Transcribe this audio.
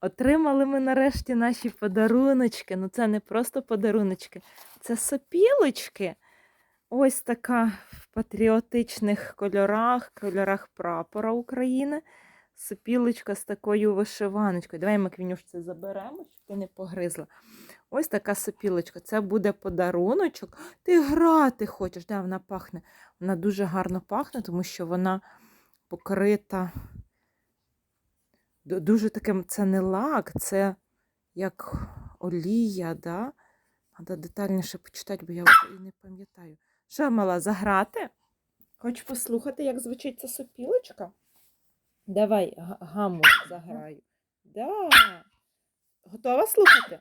Отримали ми нарешті наші подаруночки. Ну, це не просто подаруночки, це сопілочки. Ось така в патріотичних кольорах, кольорах прапора України. Сопілочка з такою вишиваночкою. Давай, Маквінюш, це заберемо, щоб ти не погризла. Ось така сопілочка. Це буде подаруночок. Ти грати хочеш. Да, вона пахне. Вона дуже гарно пахне, тому що вона покрита. Ду- Дуже таким, це не лак, це як олія, да? Треба детальніше почитати, бо я вже і не пам'ятаю. Що, мала, заграти? Хочу послухати, як звучить ця сопілочка? Давай га- гаму заграю. Да. Готова слухати?